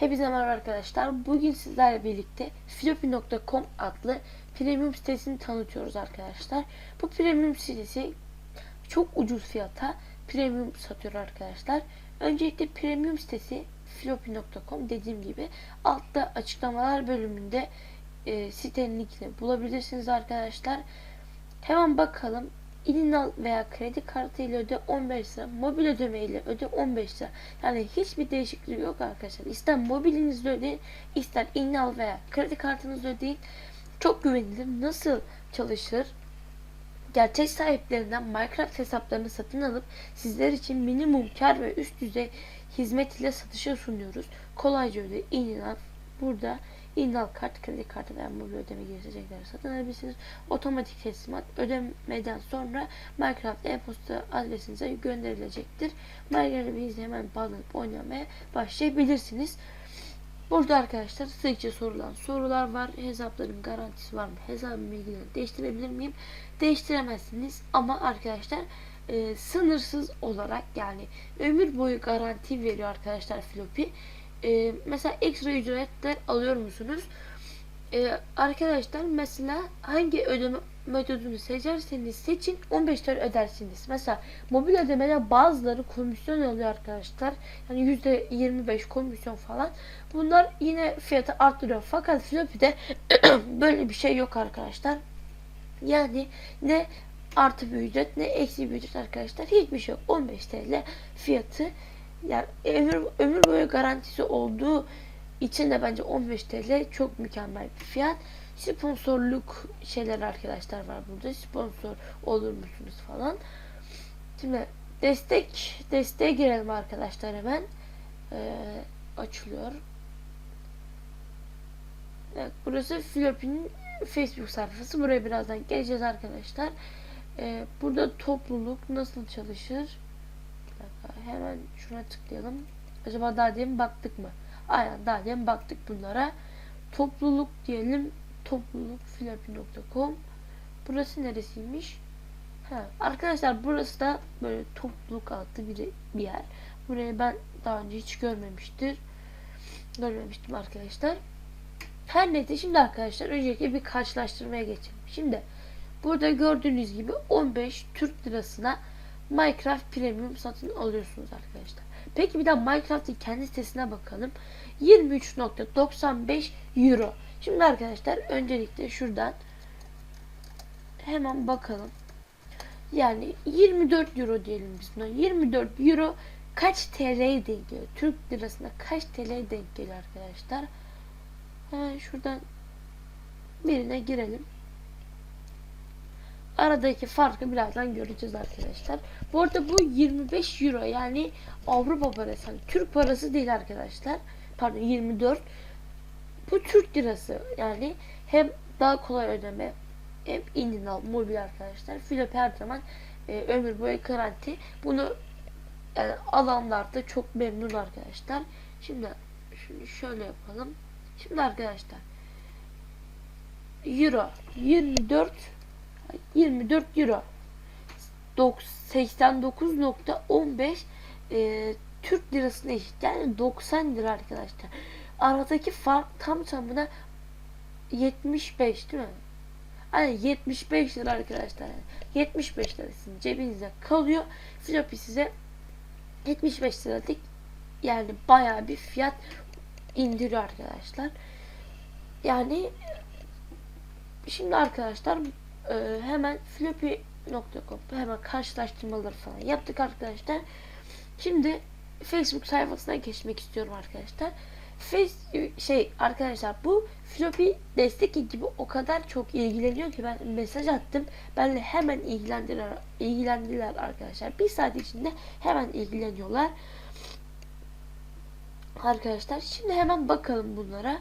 Hepinize merhaba arkadaşlar. Bugün sizlerle birlikte floppy.com adlı premium sitesini tanıtıyoruz arkadaşlar. Bu premium sitesi çok ucuz fiyata premium satıyor arkadaşlar. Öncelikle premium sitesi floppy.com dediğim gibi altta açıklamalar bölümünde e, sitenin linkini bulabilirsiniz arkadaşlar. Hemen bakalım. İlinal veya kredi kartı ile öde 15 lira, mobil ödeme ile öde 15 lira. Yani hiçbir değişiklik yok arkadaşlar. İster mobilinizle ödeyin, ister İlinal veya kredi kartınızla ödeyin. Çok güvenilir. Nasıl çalışır? Gerçek sahiplerinden Minecraft hesaplarını satın alıp sizler için minimum kar ve üst düzey hizmet ile satışa sunuyoruz. Kolayca öde, İlinal burada İnal kart, kredi kartı veya mobil ödeme gibi satın alabilirsiniz. Otomatik teslimat ödemeden sonra Minecraft e-posta adresinize gönderilecektir. Minecraft'ı hemen bağlanıp oynamaya başlayabilirsiniz. Burada arkadaşlar sıkça sorulan sorular var. Hesapların garantisi var mı? Hesabın bilgilerini değiştirebilir miyim? Değiştiremezsiniz ama arkadaşlar e, sınırsız olarak yani ömür boyu garanti veriyor arkadaşlar Floppy e, mesela ekstra ücretler alıyor musunuz? E, arkadaşlar mesela hangi ödeme metodunu seçerseniz seçin 15 lira ödersiniz. Mesela mobil ödemede bazıları komisyon alıyor arkadaşlar. Yani %25 komisyon falan. Bunlar yine fiyatı arttırıyor. Fakat Floppy'de böyle bir şey yok arkadaşlar. Yani ne artı bir ücret ne eksi bir ücret arkadaşlar. Hiçbir şey yok. 15 TL fiyatı yani ömür, ömür boyu garantisi olduğu için de bence 15 TL çok mükemmel bir fiyat. Sponsorluk şeyler arkadaşlar var burada. Sponsor olur musunuz falan. Şimdi destek desteğe girelim arkadaşlar hemen. Ee, açılıyor. Evet, burası Floppy'nin Facebook sayfası. Buraya birazdan geleceğiz arkadaşlar. Ee, burada topluluk nasıl çalışır? Hemen şuna tıklayalım. Acaba daha demin baktık mı? Aynen daha demin baktık bunlara. Topluluk diyelim. Topluluk filapi.com Burası neresiymiş? Ha, arkadaşlar burası da böyle topluluk adlı bir, bir yer. Burayı ben daha önce hiç görmemiştir. Görmemiştim arkadaşlar. Her neyse şimdi arkadaşlar öncelikle bir karşılaştırmaya geçelim. Şimdi burada gördüğünüz gibi 15 Türk lirasına Minecraft Premium satın alıyorsunuz arkadaşlar. Peki bir de Minecraft'ın kendi sitesine bakalım. 23.95 Euro. Şimdi arkadaşlar öncelikle şuradan hemen bakalım. Yani 24 Euro diyelim biz buna. 24 Euro kaç TL'ye denk geliyor? Türk lirasına kaç TL'ye denk geliyor arkadaşlar? Hemen şuradan birine girelim. Aradaki farkı birazdan göreceğiz arkadaşlar. Bu arada bu 25 euro yani Avrupa parası. Yani Türk parası değil arkadaşlar. Pardon 24. Bu Türk lirası. Yani hem daha kolay ödeme hem indinal mobil arkadaşlar. Filip her zaman e, ömür boyu garanti. Bunu yani alanlar da çok memnun arkadaşlar. Şimdi şunu şöyle yapalım. Şimdi arkadaşlar Euro 24 24 euro 89.15 e, Türk lirasına eşit. Yani 90 lira arkadaşlar. Aradaki fark tam tamına 75 değil mi? Hani 75 lira arkadaşlar. Yani 75 lira sizin kalıyor. Floppy size 75 liralık yani bayağı bir fiyat indiriyor arkadaşlar. Yani şimdi arkadaşlar e, hemen floppy.com hemen karşılaştırmaları falan yaptık arkadaşlar. Şimdi Facebook sayfasına geçmek istiyorum arkadaşlar. Face, şey arkadaşlar bu floppy destek gibi o kadar çok ilgileniyor ki ben mesaj attım. Benle hemen ilgilendiler, ilgilendiler arkadaşlar. Bir saat içinde hemen ilgileniyorlar. Arkadaşlar şimdi hemen bakalım bunlara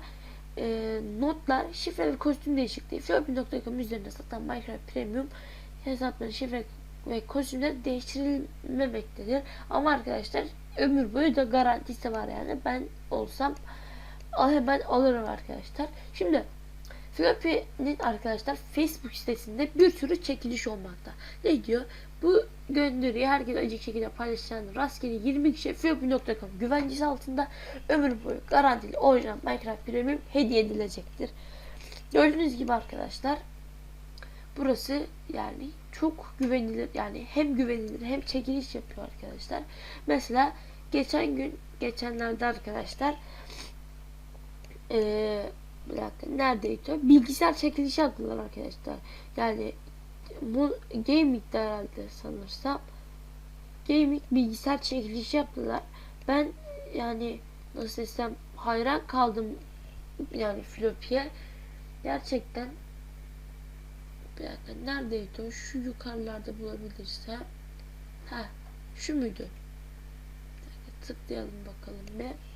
e, notlar, şifre ve kostüm değişikliği. Floppy.com üzerinde satan Minecraft Premium hesapları şifre ve kostümler değiştirilmemektedir. Ama arkadaşlar ömür boyu da garantisi var yani. Ben olsam hemen alırım arkadaşlar. Şimdi Floppy'nin arkadaşlar Facebook sitesinde bir sürü çekiliş olmakta. Ne diyor? Bu gönderiyi herkes acık şekilde paylaşan rastgele 20 kişi floppy.com güvencesi altında ömür boyu garantili orijinal Minecraft Premium hediye edilecektir. Gördüğünüz gibi arkadaşlar burası yani çok güvenilir yani hem güvenilir hem çekiliş yapıyor arkadaşlar. Mesela geçen gün geçenlerde arkadaşlar eee bir neredeydi o? Bilgisayar çekilişi yaptılar arkadaşlar. Yani bu gaming'de herhalde sanırsam gaming bilgisayar çekilişi yaptılar. Ben yani nasıl desem hayran kaldım yani Floppy'ye. Gerçekten bir neredeydi o? Şu yukarılarda bulabilirsem. Ha, şu dakika, tıklayalım bakalım bir.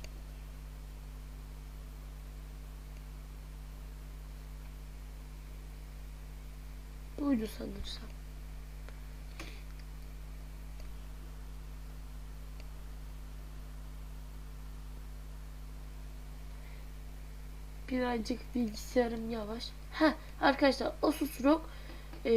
Buydu sanırsam. Birazcık bilgisayarım yavaş. Ha arkadaşlar Asus ROG e,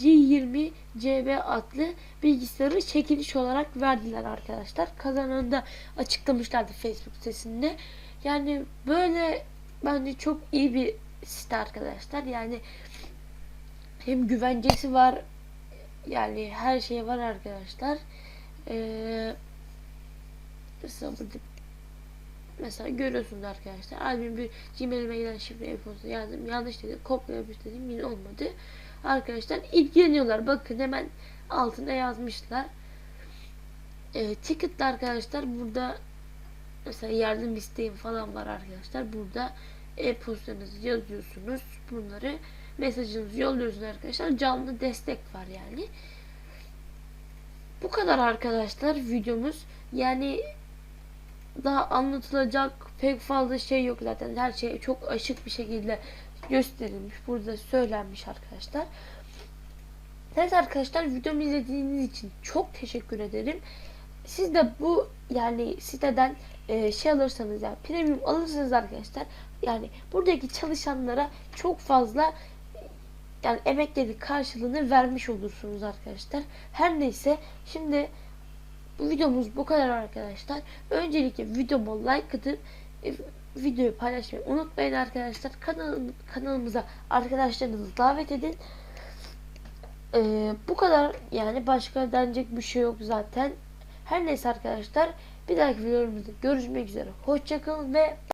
G20 CB adlı bilgisayarı çekiliş olarak verdiler arkadaşlar. Kazananı da açıklamışlardı Facebook sitesinde. Yani böyle bence çok iyi bir site arkadaşlar. Yani hem güvencesi var yani her şey var arkadaşlar. Ee, mesela burada mesela görüyorsunuz arkadaşlar. Albüm bir Gmail'ime gelen şifre e-posta yazdım. Yanlış dedi. Kopya dedim. Yine olmadı. Arkadaşlar ilgileniyorlar. Bakın hemen altına yazmışlar. Ee, ticket'ta arkadaşlar burada mesela yardım isteğim falan var arkadaşlar. Burada e-postanızı yazıyorsunuz. Bunları mesajınızı yolluyorsunuz arkadaşlar. Canlı destek var yani. Bu kadar arkadaşlar videomuz. Yani daha anlatılacak pek fazla şey yok zaten. Her şey çok açık bir şekilde gösterilmiş. Burada söylenmiş arkadaşlar. Evet arkadaşlar videomu izlediğiniz için çok teşekkür ederim. Siz de bu yani siteden e, şey alırsanız yani premium alırsanız arkadaşlar yani buradaki çalışanlara çok fazla yani emekleri karşılığını vermiş olursunuz arkadaşlar. Her neyse şimdi bu videomuz bu kadar arkadaşlar. Öncelikle videoma like atıp e, videoyu paylaşmayı unutmayın arkadaşlar. Kanalım, kanalımıza arkadaşlarınızı davet edin. Ee, bu kadar yani başka denecek bir şey yok zaten. Her neyse arkadaşlar bir dahaki videomuzda görüşmek üzere. Hoşçakalın ve